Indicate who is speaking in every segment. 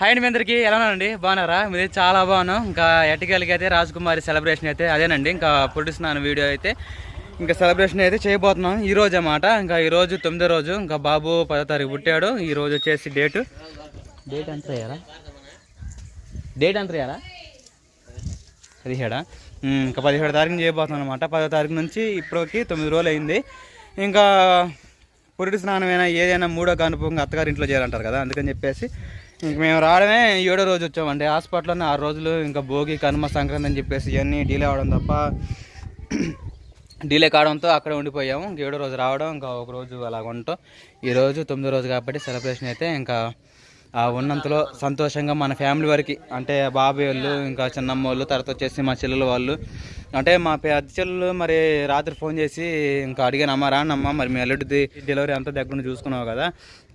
Speaker 1: Hi అండి మీ అందరికీ. ఎలా ఉన్నారండి? బాగున్నారా? మీది చాలా బాగున్నాం. ఇంకా ఎటకెళ్ళకి అయితే రాజకుమారి సెలబ్రేషన్ అయితే అదేనండి. ఇంకా పొడిస్తున్నాను వీడియో అయితే ఇంకా సెలబ్రేషన్ అయితే చేయబోతున్నాం. ఈ రోజు అన్నమాట. ఇంకా ఈరోజు తొమ్మిదో రోజు. ఇంకా బాబు పదో తారీఖు పుట్టాడు. ఈ రోజు వచ్చేసి డేటు డేట్ ఎంత అయ్యారా డేట్ ఎంత అయ్యారా పదిహేడా? ఇంకా పదిహేడు తారీఖున చేయబోతున్నాం అనమాట పదో తారీఖు నుంచి ఇప్పటికి తొమ్మిది రోజులు అయింది. ఇంకా పురుడు స్నానమైనా ఏదైనా మూడో కానుపంగా అత్తగారి ఇంట్లో చేయాలంటారు కదా. అందుకని చెప్పేసి ఇంక మేము రావడమే ఏడో రోజు వచ్చామండి హాస్పిటల్లోనే ఆరు రోజులు ఇంకా భోగి కనుమ సంక్రాంతి అని చెప్పేసి ఇవన్నీ డీలే అవడం తప్ప డీలే కావడంతో అక్కడ ఉండిపోయాము. ఇంక ఏడో రోజు రావడం ఇంకా ఒక రోజు అలా ఉంటాం ఈరోజు రోజు తొమ్మిదో రోజు కాబట్టి సెలబ్రేషన్ అయితే ఇంకా ఉన్నంతలో సంతోషంగా మన ఫ్యామిలీ వరకు అంటే బాబాయ్ వాళ్ళు ఇంకా చిన్నమ్మ వాళ్ళు తర్వాత వచ్చేసి మా చెల్లెలు వాళ్ళు. అంటే మా పెద్ద చెల్లెలు మరి రాత్రి ఫోన్ చేసి ఇంకా అడిగాను అమ్మ రానమ్మ మరి మీ అల్లుడిది డెలివరీ అంతా దగ్గర నుండి చూసుకున్నావు కదా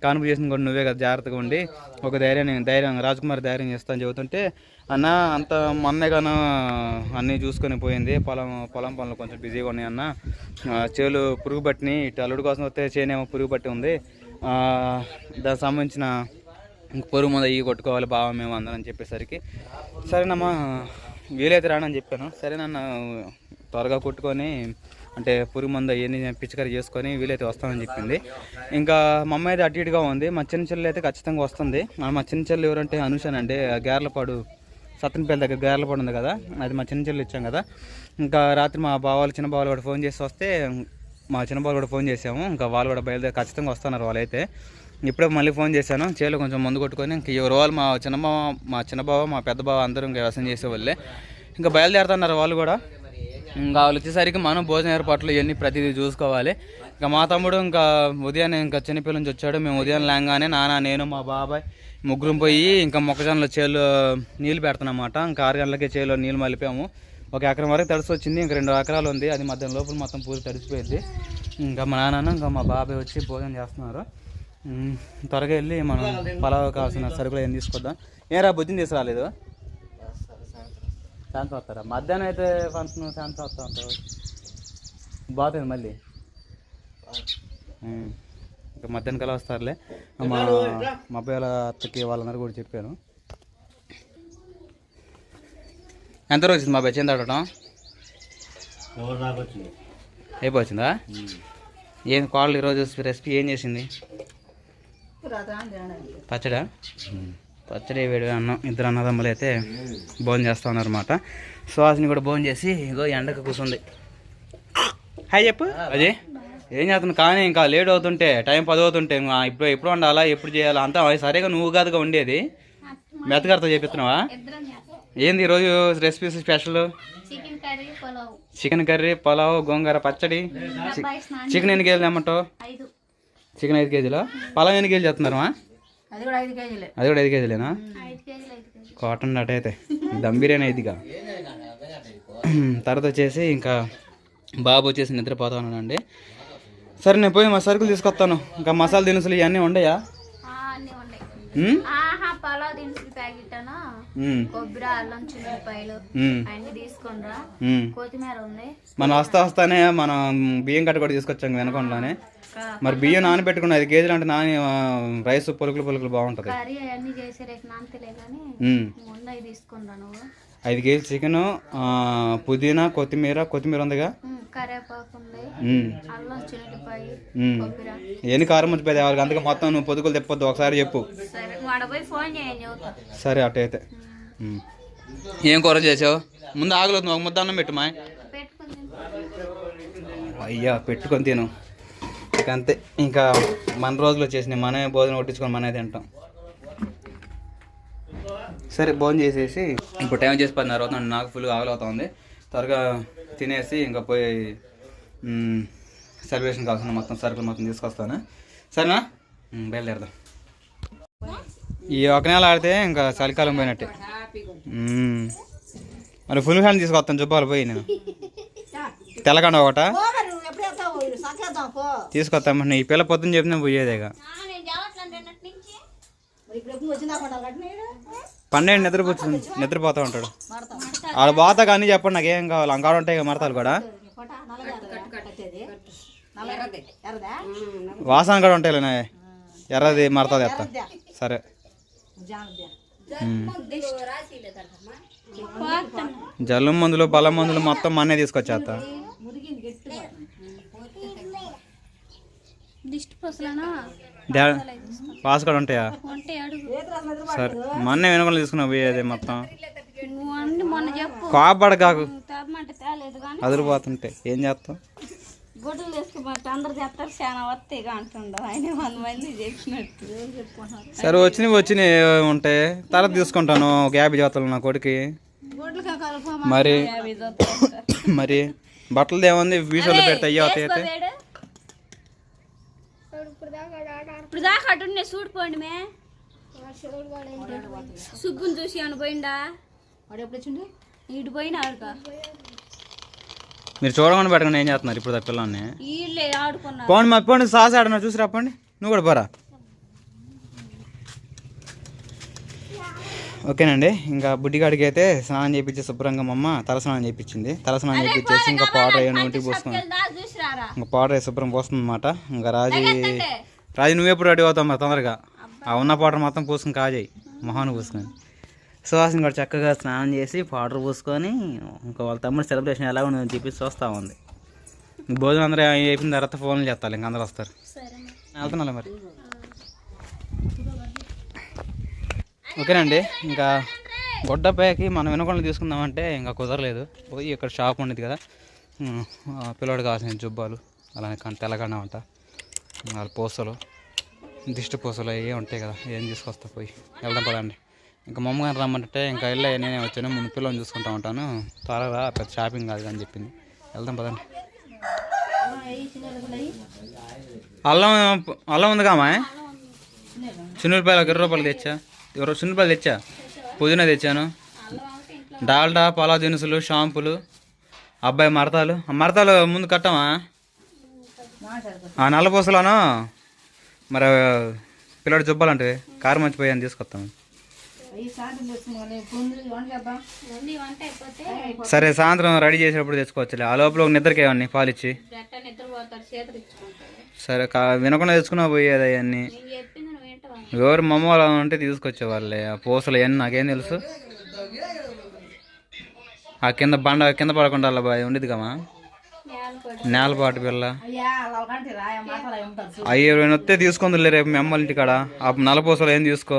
Speaker 1: కాన్పు చేసిన కూడా నువ్వే కదా జాగ్రత్తగా ఉండి ఒక ధైర్యం ధైర్యం రాజకుమారి ధైర్యం చేస్తాను చెబుతుంటే అన్న అంత మొన్నగానో అన్నీ చూసుకొని పోయింది పొలం పొలం పనులు కొంచెం బిజీగా ఉన్నాయి అన్న చేలు పురుగు పట్టినాయి ఇటు అల్లుడి కోసం వస్తే చేనేమో పురుగు పట్టి ఉంది దానికి సంబంధించిన ఇంక పొరుగు ముందు అయ్యి కొట్టుకోవాలి బావ మేము అందరం అని చెప్పేసరికి. సరేనమ్మా వీలైతే రానని చెప్పాను. సరే నన్ను త్వరగా కొట్టుకొని అంటే పురుగు మందు అవన్నీ పిచ్చికరి చేసుకొని వీలైతే వస్తానని చెప్పింది. ఇంకా మా అమ్మాయి అయితే అటు ఇటుగా ఉంది. మా చిన్న చెల్లి అయితే ఖచ్చితంగా వస్తుంది. మా చిన్న చెల్లి ఎవరంటే అనుషానండి గేర్లపాడు సత్తనపల్లి దగ్గర గేర్లపాడు ఉంది కదా అది మా చిన్న చెల్లి ఇచ్చాం కదా. ఇంకా రాత్రి మా బావాలు చిన్న బావాలు కూడా ఫోన్ చేసి వస్తే మా చిన్న బావాలు కూడా ఫోన్ చేసాము. ఇంకా వాళ్ళు కూడా బయలుదేరి ఖచ్చితంగా వస్తున్నారు వాళ్ళైతే. ఇప్పుడే మళ్ళీ ఫోన్ చేశాను. చేలో కొంచెం మందు కొట్టుకొని ఇంక ఎవరు వాళ్ళు మా చిన్నబావ మా చిన్నబావ మా పెద్ద బావ అందరూ ఇంకా వ్యవసాయం చేసేవాళ్ళే. ఇంకా బయలుదేరుతున్నారు వాళ్ళు కూడా. ఇంకా వాళ్ళు వచ్చేసరికి మనం భోజన ఏర్పాట్లు ఇవన్నీ ప్రతిదీ చూసుకోవాలి. ఇంకా మా తమ్ముడు ఇంకా ఉదయాన్నే ఇంకా చిన్నపిల్ల నుంచి వచ్చాడు. మేము ఉదయం లేంగానే నాన్న నేను మా బాబాయ్ ముగ్గురం పోయి ఇంకా మొక్కజొన్నలో చేలు నీళ్ళు పెడతానమాట ఇంకా ఆరు గంటలకే చేలో నీళ్ళు మలిపాము. ఒక ఎకరం వరకు తడిసి వచ్చింది. ఇంకా రెండు ఎకరాలు ఉంది. అది మధ్యాహ్నం లోపల మొత్తం పూర్తి తడిసిపోయింది. ఇంకా మా నాన్న ఇంకా మా బాబాయ్ వచ్చి భోజనం చేస్తున్నారు. త్వరగా వెళ్ళి మనం పలావ్ కావాల్సిన సరుకులు ఏం తీసుకొద్దాం. ఏరా బుద్ధిని తీసుకురాలేదు? శాంతం వస్తారా? మధ్యాహ్నం అయితే ఫంక్షన్ శాంతం వస్తా ఉంటావు. బాగుంది మళ్ళీ. ఇంకా మధ్యాహ్నం కల్లా వస్తారులే. మా మా అబ్బాయి వాళ్ళ అత్తకి వాళ్ళందరూ కూడా చెప్పాను ఎంత రోజు వచ్చింది మా అబ్బాయి చెంది ఆడటం అయిపోవచ్చిందా? ఏం కాళ్ళు ఈరోజు రెసిపీ ఏం చేసింది? పచ్చడా? పచ్చడి? వేడి అన్నం ఇద్దరు అన్నదమ్ములు అయితే భోజనం చేస్తా ఉన్నారన్నమాట. సుహాసిని కూడా భోజనం చేసి ఇగో ఎండకు కూర్చుంది హాయ్ చెప్పు. అజయ్ ఏం చేస్తున్నావు? కానీ ఇంకా లేట్ అవుతుంటే టైం పది అవుతుంటే ఇంకా ఇప్పుడు ఎప్పుడు వండాలా ఎప్పుడు చేయాలా? అంతా సరిగా నువ్వు కాదుగా ఉండేది మెత్తగారితో చేపిస్తున్నావా? ఏంది ఈరోజు recipes special?
Speaker 2: Chicken curry pulao.
Speaker 1: Chicken curry pulao గోంగూర పచ్చడి. చికెన్ ఎన్ని కేజీలు ఏమంటావు
Speaker 2: ఐదు.
Speaker 1: చికెన్ ఐదు కేజీలు? పొలం ఎన్ని కేజీలు చేస్తున్నారమ్మా
Speaker 2: అది కూడా ఐదు కేజీలే.
Speaker 1: అది కూడా ఐదు కేజీలేనా? కాటన్ అట అయితే. దమ్ బిర్యానీ అయిద్దిగా తర్వాత వచ్చేసి ఇంకా బాబు వచ్చేసి నిద్రపోతా ఉన్నానండి సరే నేను పోయి మా సరుకులు తీసుకొస్తాను. ఇంకా మసాలా దినుసులు ఇవన్నీ ఉండయా?
Speaker 2: ఆహా పలావ్ దినుసులు ప్యాకెట్ అను
Speaker 1: ఉమ్,
Speaker 2: కొబ్బరి అల్లం అన్ని తీసుకొనిరా. కొత్తిమీర ఉంది.
Speaker 1: మనం వస్తా వస్తానే మనం బియ్యం కట్ట కూడా తీసుకొచ్చాం వెనకొండలోనే మరి బియ్యం నానబెట్టుకున్న ఐదు కేజీలు అంటే నాని రైస్ పొలుకులు పొలుకులు బాగుంటుంది.
Speaker 2: కర్రీ అవన్నీ చేసి రేపు నానతలే కానీ. ముందు తీసుకునిరా నువ్వు.
Speaker 1: ఐదు కేజీ చికెన్ పుదీనా కొత్తిమీర కొత్తిమీర ఉందిగా? ఎన్ని కారం ముచ్చిపోయింది ఎవరికి అందుకే మొత్తం నువ్వు పొదుగులు తెప్పొద్దు ఒకసారి చెప్పు.
Speaker 2: సరే
Speaker 1: ఉమ్. ఏం కూర చేసావు? ముందు ఆగలేదు ఒక ముద్ద అన్నం పెట్టు మా అయ్యా పెట్టుకొని తిను. ఇక అంతే. ఇంకా మన రోజులు వచ్చేసినాయి మనమే భోజనం కొట్టించుకొని మనమే తింటాం. సరే భోజనం చేసేసి. ఇప్పుడు టైం చేసి పదిన్నర అవుతుంది నాకు ఫుల్గా ఆగలవుతుంది త్వరగా తినేసి ఇంకా పోయి సెలబ్రేషన్ కావాల్సిన మొత్తం సరుకులు మొత్తం తీసుకొస్తాను. సరేనా? బయలుదేరదాం. ఈ ఒక నెల ఆడితే ఇంకా చలికాలం పోయినట్టే. మరి ఫుల్ హ్యాండ్ తీసుకొస్తాను. జుబ్బాలు పోయి నేను. తెల్లకండ ఒకట? తీసుకొస్తాం ఈ పిల్ల పొద్దున్న చెప్పిన పోయేదేగా
Speaker 2: నేను జావట్లేదు నిన్నటి నుంచి
Speaker 1: పన్నెండు నిద్రపోతుంది నిద్రపోతూ ఉంటాడు. ఆడ పోతా కానీ చెప్పండి నాకేం కావాలి? అంకాడు ఉంటాయి మరతాలు కూడా. వాసన కూడా ఉంటాయి ఎర్రది మడతాది ఎత్త. సరే. జల్లు మందులు బలం మందులు మొత్తం మన్నే తీసుకొచ్చేస్తా
Speaker 2: దిష్టి పొసలనా?
Speaker 1: డా పాస్ కూడా ఉంటాయా? సరే మొన్నే వెనుకలు తీసుకున్నా పోయేది మొత్తం. కోపడ కాకు అదిరిపోతుంటే. ఏం చేస్తాం
Speaker 2: గుడ్డలు తీసుకుపోతే అందరు చేస్తారు చాలా వస్తాయి ఆయన వంద మంది చెప్పినట్టు.
Speaker 1: సరే వచ్చినవి వచ్చినవి ఉంటాయి తర్వాత తీసుకుంటాను ఒక యాభై జోతలు నా కొడుకు మరి మరి బట్టలు ఏముంది? వీసోలో పెడితే అయ్యి అవుతాయి అయితే
Speaker 2: ఇప్పుడు దాకా అటుండే చూడిపోండి మే. సుబ్బుని చూసి అని పోయిండా? ఇటు పోయినా ఆడుక.
Speaker 1: మీరు చూడమని పెట్టకుండా ఏం చేస్తున్నారు ఇప్పుడు ఆ పిల్లల్ని
Speaker 2: వీళ్ళే ఆడుకున్నారు.
Speaker 1: పోండి మా పోండి సాస్ ఆడనా చూసి రాపండి నువ్వు కూడా పోరా. ఓకేనండి ఇంకా బుడ్డిగాడికి అయితే స్నానం చేయించి శుభ్రంగా మా అమ్మ తల స్నానం చేయించింది తల స్నానం చేయించేసి ఇంకా పౌడర్ అయ్యి నోటికి పోసుకుని
Speaker 2: చూసి రారా
Speaker 1: ఇంకా పౌడర్ శుభ్రం పోస్తుంది అనమాట ఇంకా రాజీ రాజీ నువ్వెప్పుడు రెడీ అవుతావు మరి తొందరగా? ఆ ఉన్న పౌడర్ మొత్తం పూసుకుని కాజేయి. మొహాన్ని పూసుకొని. సుహాసిని కూడా చక్కగా స్నానం చేసి పౌడర్ పూసుకొని ఇంకా వాళ్ళ తమ్ముడు సెలబ్రేషన్ ఎలా ఉందని చెప్పి చూస్తూ ఉంది. భోజనం అందరూ అయిపోయిన తర్వాత ఫోన్లు చేస్తారు ఇంక అందరూ వస్తారు. వెళ్తున్నా మరి. ఓకేనండి ఇంకా గొడ్డపైకి మనం వినకుండా తీసుకుందామంటే ఇంకా కుదరలేదు. పోయి ఇక్కడ షాప్ ఉండేది కదా. పిల్లోడు కావాల్సిన జుబ్బాలు అలానే కన్ తెల్లగండ అంట వాళ్ళ పూసలు దిష్టి పూసలు అవి ఉంటాయి కదా ఏం తీసుకొస్తా పోయి. వెళ్దాం పదండి. ఇంకా మా అమ్మగారు రమ్మంటే ఇంకా వెళ్ళే నేనే వచ్చాను ముందు పిల్లల్ని చూసుకుంటా ఉంటాను. త్వరగా పెద్ద షాపింగ్ కాదు అని చెప్పింది. వెళ్దాం పదండి. అల్లం అల్లం ఉంది కామా? చిన్నపాయలు ఒక ఇరవై రూపాయలు తెచ్చా? ఇరవై చిన్నపాయలు తెచ్చా? పుదీనా తెచ్చాను. డాల్డా పలావ్ దినుసులు షాంపులు. అబ్బాయి మరతాలు. మరతాలు ముందు కట్టమా? ఆ నల్ల పూసలోను మరి పిల్లడు జుబ్బాలంటే కారు మంచిపోయాను తీసుకొస్తాం.
Speaker 2: ఓన్లీ వంట అయిపోతే.
Speaker 1: సరే సాయంత్రం రెడీ చేసేటప్పుడు తెచ్చుకోవచ్చులే. ఆ లోపల ఒక నిద్రకి ఇవ్వండి పాలిచ్చి. సరే కా వినకుండా తెచ్చుకున్నా పోయేది అవన్నీ.
Speaker 2: నేను చెప్పింది నువ్వు వింటావా?
Speaker 1: ఎవరు మమ్మ వాళ్ళు ఉంటే తీసుకొచ్చేవాళ్ళే. ఆ పూసలు అవన్నీ నాకేం తెలుసు? ఆ కింద బండ కింద పడకుండా అలా బాయ్ ఉండేది కమా నేలపాటు పిల్ల. అయ్యి ఎవరైనా వస్తే తీసుకుందిలే రేపు మీ అమ్మ వాళ్ళ ఇంటికాడ ఆ నల్ల పూసలు ఏం తీసుకో?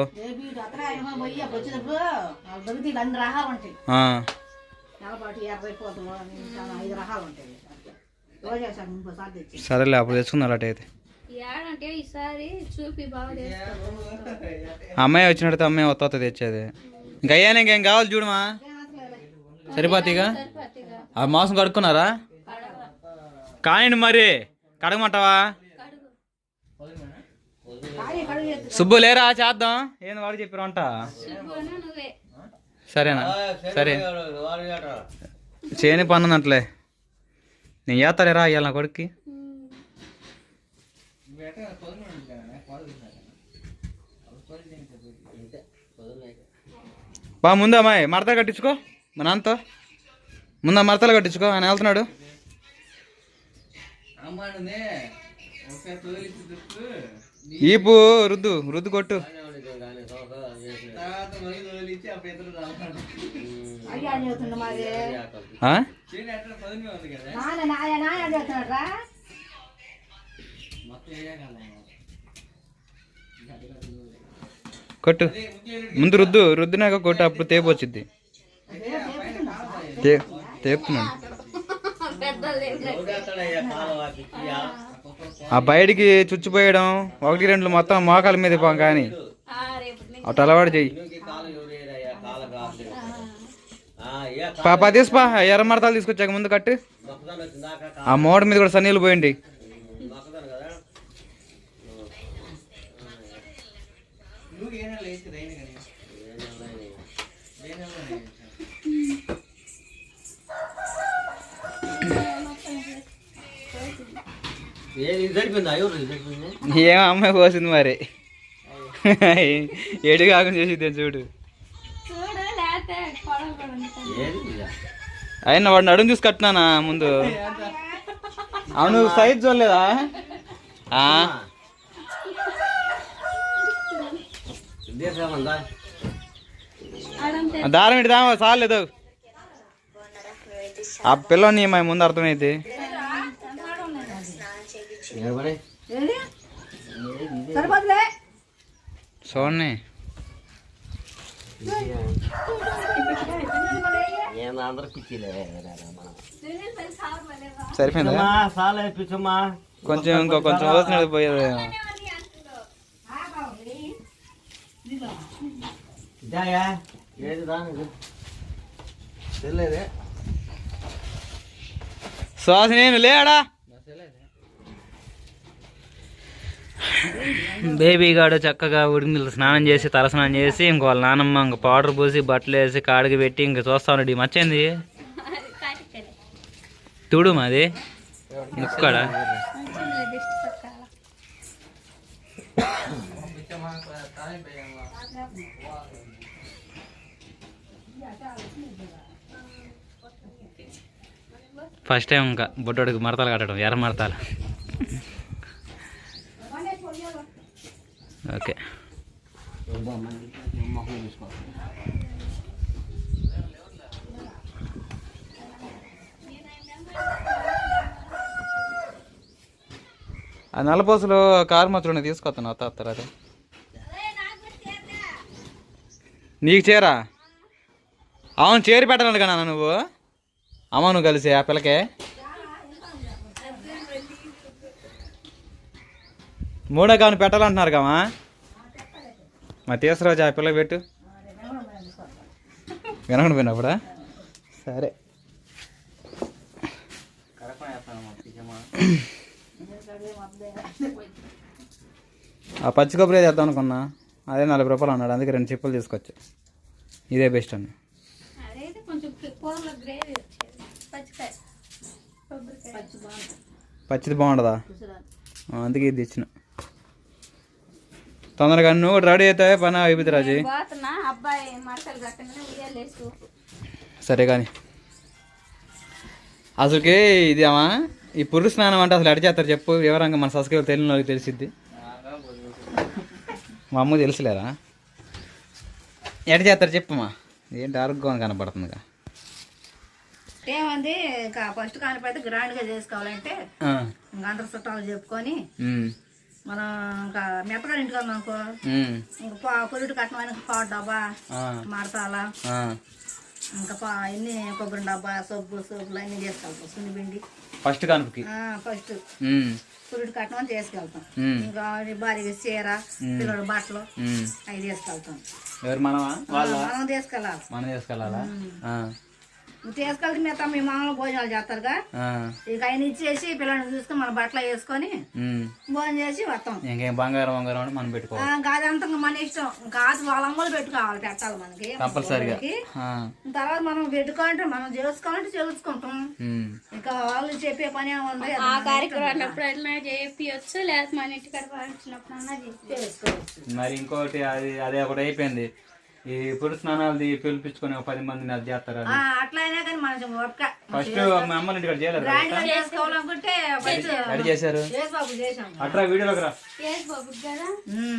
Speaker 1: సరేలే అప్పుడు తెచ్చుకున్నారు అటైతే అమ్మాయి వచ్చినట్టు అమ్మాయి వత్త వత్త తెచ్చేది. ఇంకా అయ్యాను ఇంకేం కావాలి చూడమా సరిపోతీగా ఆ మాంసం కడుక్కున్నారా? కానీ మరి. కడగమంటావా? సుబ్బు లేరా? చేద్దాం. ఏంది వాడు చెప్పారు అంట? సరేనా? సరే. చేయని పని నేను చేస్తాలేరా ఇవాళ నా కొడుక్కి? బా ముందు అమ్మాయి మడతలు కట్టించుకో. మా నాన్నతో ముందు మడతలు కట్టించుకో. ఆయన వెళ్తున్నాడు. ఈపు రుద్దు రుద్దు కొట్టు. కొట్టు. ముందు రుద్దు రుద్దినాక కొట్టు అప్పుడు తేపు వచ్చింది తే తేపుతున్నాడు. ఆ బయటికి చుచ్చిపోయడం ఒకటి రెండు మొత్తం మోకాల మీద పో కానీ అటు అలవాటు చెయ్యి. పాప తీసిపా ఎర్ర మడతాలు తీసుకొచ్చాక ముందు కట్టు. ఆ మోడ మీద కూడా సన్నీళ్ళు పోయండి. ఏం అమ్మాయి పోసింది మరి. ఏడు కాకుండా చేసిద్ది చూడు. అయినా వాడిని అడుగు చూసి కట్టినానా ముందు? అవును సైజ్ చూడలేదా? దారం ఇటు దామ చాలేదు ఆ పిల్లని మా ముందు అర్థమైంది.
Speaker 3: ఏంటి సరిపోతులే
Speaker 1: చూడండి సరిపోయిందా? కొంచెం ఇంకో కొంచెం వస్తున్నది పోయేది శ్వాస నేను లేడా బేబీ గాడు చక్కగా ఉడికి స్నానం చేసి తల స్నానం చేసి ఇంకో వాళ్ళ నానమ్మ ఇంక పౌడర్ పూసి బట్టలు వేసి కాడికి పెట్టి ఇంక చూస్తా ఉన్నాడు. మచ్చేంది తుడు మాది. ముక్కడ ఫస్ట్ టైం ఇంకా బొట్టోడికి మడతలు కట్టడం ఎర్ర మడతలు ఓకే. ఆ నల్లపోసలు కారు మచ్చుడు తీసుకొస్తాను తాత అదే నీకు చేరా? అవును చేరి పెట్టాలి కదా నువ్వు. అమ్మ నువ్వు కలిసి ఆ పిల్లకే. మూడో కాను పెట్టాలంటున్నారు కమా మా తీసుకురాజు ఆ పిల్ల పెట్టు. వినకుండా పోయినప్పుడా? సరే. ఆ పచ్చి కొబ్బరి చేద్దాం అనుకున్నా? అదే నలభై రూపాయలు అన్నాడు. అందుకే రెండు చెప్పులు తీసుకొచ్చా. ఇదే బెస్ట్ అండి పచ్చిది బాగుండదా? అందుకే ఇది ఇచ్చిన తొందరగా నువ్వు కూడా రెడీ అవుతావే పని అయిపోతుంది రాజీ. సరే కానీ. అసలుకి ఇది అమ్మా ఈ పురుడు స్నానం అంటే అసలు ఎడ చేస్తారు చెప్పు వివరంగా మన సబ్స్క్రైబర్ తెలియని వాళ్ళకి తెలిసిద్ది. మా అమ్మ తెలుసులేరా? ఎడ చేస్తారు చెప్పమ్మా ఏంటి ఆరోగ్యం కనపడుతుందిగా.
Speaker 3: ఏమంది ఫస్ట్ కానిపోతే గ్రాండ్గా చేసుకోవాలంటే అందరు చుట్టాలు చెప్పుకొని మనం ఇంకా మెత్తగా ఇంటికి వెళ్దాం అనుకో. ఇంకా పొరుడు కట్టమైన పావు డబ్బా
Speaker 1: ఆ.
Speaker 3: ఇంకా పా ఇన్ని కొబ్బరి డబ్బా సబ్బు సోపులు అన్నీ తీసుకెళ్తాం సున్నిపిండి.
Speaker 1: ఫస్ట్ కనుపుకి.
Speaker 3: ఫస్ట్. పురుడు కట్టమని తీసుకెళ్తాం.
Speaker 1: ఉమ్,
Speaker 3: ఇంకా భార్య చీర పిల్లడు బట్టలు. అవి తీసుకెళ్తాం. మనం తీసుకెళ్ళాలి.
Speaker 1: మనం తీసుకెళ్ళాలా?
Speaker 3: నువ్వు తీసుకెళ్తే మిగతా మీ మామూలు భోజనాలు చేస్తారుగా?
Speaker 1: ఆ,
Speaker 3: ఇక ఆయన ఇచ్చేసి పిల్లల్ని చూసుకొని మన బట్టలు వేసుకొని. భోజనం చేసి వస్తాం.
Speaker 1: ఇంకేం బంగారం బంగారం అంటే మనం పెట్టుకోవాలి.
Speaker 3: ఇంకా మన ఇష్టం. కాదు వాళ్ళ అమ్మలు పెట్టుకోవాలి పెట్టాలి మనకి.
Speaker 1: కంపల్సరిగా
Speaker 3: తర్వాత మనం పెట్టుకోవాలంటే మనం చేసుకోవాలంటే చేసుకుంటాం. ఇంకా వాళ్ళు చెప్పే పని అది
Speaker 2: ఆ
Speaker 3: మనం
Speaker 2: కార్యక్రమం లేకపోతే మన చేసి
Speaker 3: చేసుకోవచ్చు
Speaker 1: మరి ఇంకోటి అది అదే ఒకటి అయిపోయింది. ఈ పురుష స్నానాలు పిలిపించుకొని ఒక పది మందిని అది చేస్తారు
Speaker 3: ఆ, అట్లా అయినా కానీ మనం ఒక్క
Speaker 1: ఫస్ట్ మా అమ్మ ఇంటికాడ చేయలేదు రెడీ చేశారు. అట్రా వీడియోలోకి రా.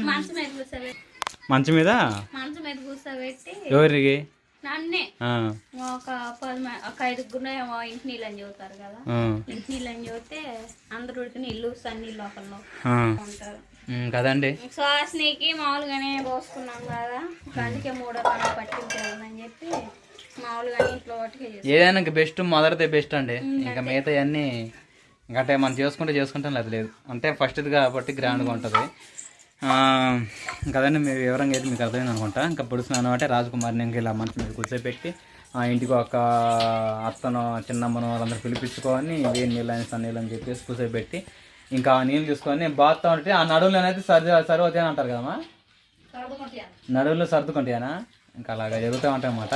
Speaker 2: మంచం మీద
Speaker 1: మంచం మీద?
Speaker 2: మంచం మీద కూర్చోబెట్టి
Speaker 1: ఎవరికి?
Speaker 2: నన్నే.
Speaker 1: ఆ,
Speaker 2: ఒక పది ఒక ఐదుగురు ఇంటి నీళ్ళు అని చెబుతారు కదా ఇంటి నీళ్ళు అని చెబితే అందరు ఉడికి నీళ్ళు సన్నీళ్ళు
Speaker 1: ఆ.
Speaker 2: ఉంటారు.
Speaker 1: కదండి.
Speaker 2: శ్వాసనికి మామూలుగానే పోసుకున్నాం కదా. అందుకే మూడో రకం పట్టించాలని చెప్పి మామూలుగానే ఇంట్లో
Speaker 1: ఏదైనా ఇంకా బెస్ట్ మొదటిదే బెస్ట్ అండి. ఇంకా మిగతా అన్నీ ఇంకా అంటే మనం చేసుకుంటే చేసుకుంటాం లేదు లేదు. అంటే ఫస్ట్ ఇది కాబట్టి గ్రాండ్గా ఉంటుంది. కదండి మీరు వివరంగా అయితే మీకు అర్థమైంది అనుకుంటా. ఇంకా పొడుస్తున్నాను అంటే రాజకుమారిని ఇంకా ఇలా మంచి మీద కూర్చోబెట్టి ఆ ఇంటికి ఒక అత్తను చిన్నమ్మను వాళ్ళందరూ పిలిపించుకొని వేడి నీళ్ళు అని సన్నీళ్ళు అని చెప్పేసి కూర్చోబెట్టి ఇంకా ఆ నీళ్ళు తీసుకొని బాత్తా ఉంటే ఆ నడువులోనైతే సరి సరిపోతాయి అని అంటారు కదమ్మా? నడువులు సర్దుకుంటాయనా? ఇంకా అలాగా జరుగుతూ ఉంటాయి అన్నమాట.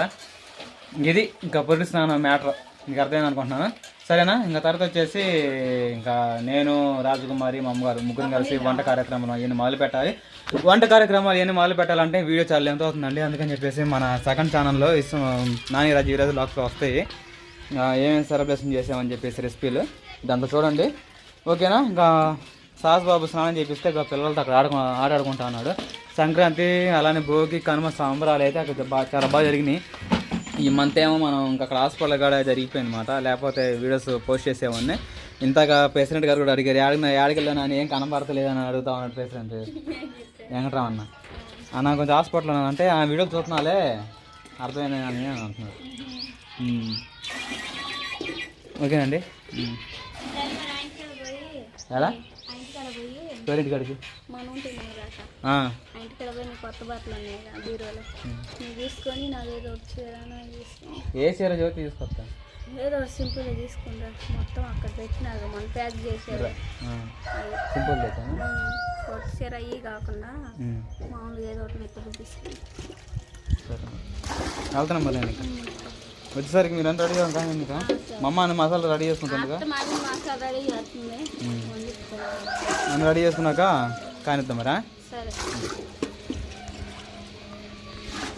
Speaker 1: ఇది ఇంకా పొడి స్నానం మ్యాటర్. ఇంకా అర్థమైంది అనుకుంటున్నాను? సరేనా? ఇంకా తర్వాత వచ్చేసి ఇంకా నేను రాజకుమారి మా అమ్మగారు ముగ్గురు కలిసి వంట కార్యక్రమాలు అవన్నీ మొదలు పెట్టాలి. వంట కార్యక్రమాలు ఎన్ని మొదలు పెట్టాలంటే వీడియో చాలా ఎంత అవుతుందండి? అందుకని చెప్పేసి మన సెకండ్ ఛానల్లో నాని రాజు ఈరోజు లాక్స్లో వస్తాయి. ఏమేమి సెలబ్రేషన్ చేసామని చెప్పేసి రెసిపీలు. దాంట్లో చూడండి. ఓకేనా? ఇంకా సాస్ బాబు స్నానం చేపిస్తే ఇక పిల్లలతో అక్కడ ఆడుకు ఆడాడుకుంటా ఉన్నాడు సంక్రాంతి అలానే భోగి కనుమ సంబరాలు అయితే అక్కడ బాగా చాలా బాగా జరిగినాయి. ఈ మంత్ ఏమో మనం ఇంకా అక్కడ హాస్పిటల్ కూడా జరిగిపోయింది అనమాట లేకపోతే వీడియోస్ పోస్ట్ చేసేవాడిని. ఇంతగా ప్రెసిడెంట్ గారు కూడా అడిగారు యాడికి యాడికి వెళ్ళాను అని ఏం కనబడతలేదని అడుగుతా ఉన్నాడు ప్రెసిడెంట్. వెంకటరామన్న అన్న కొంచెం హాస్పిటల్ అంటే ఆ వీడియోలు చూస్తున్నాలే. అర్థమైంది అని అంటున్నారు ఓకేనండి. ఎలా? పేరెంట్ కాడికి? ఏ చీర జ్యోతి తీసుకొస్తా?
Speaker 2: ఏదో సింపుల్గా తీసుకుంటా. మొత్తం అక్కడ పెట్టినారు మన ప్యాక్ చేసేది.
Speaker 1: సింపుల్
Speaker 2: కొత్త చీర అయ్యి కాకుండా. మామూలుగా ఏదో ఒకటి మెత్తగా తీసుకుంటా.
Speaker 1: సరే. వెళ్తున్నాం మరి. వచ్చేసరికి మీరు ఎంత రెడీ ఉంటాను మా అమ్మ అన్ని మసాలా రెడీ
Speaker 2: మాది మసాలా రెడీ చేస్తుంది.
Speaker 1: నన్ను రెడీ చేసుకున్నాక కానిద్దాం మరా?
Speaker 2: సరే.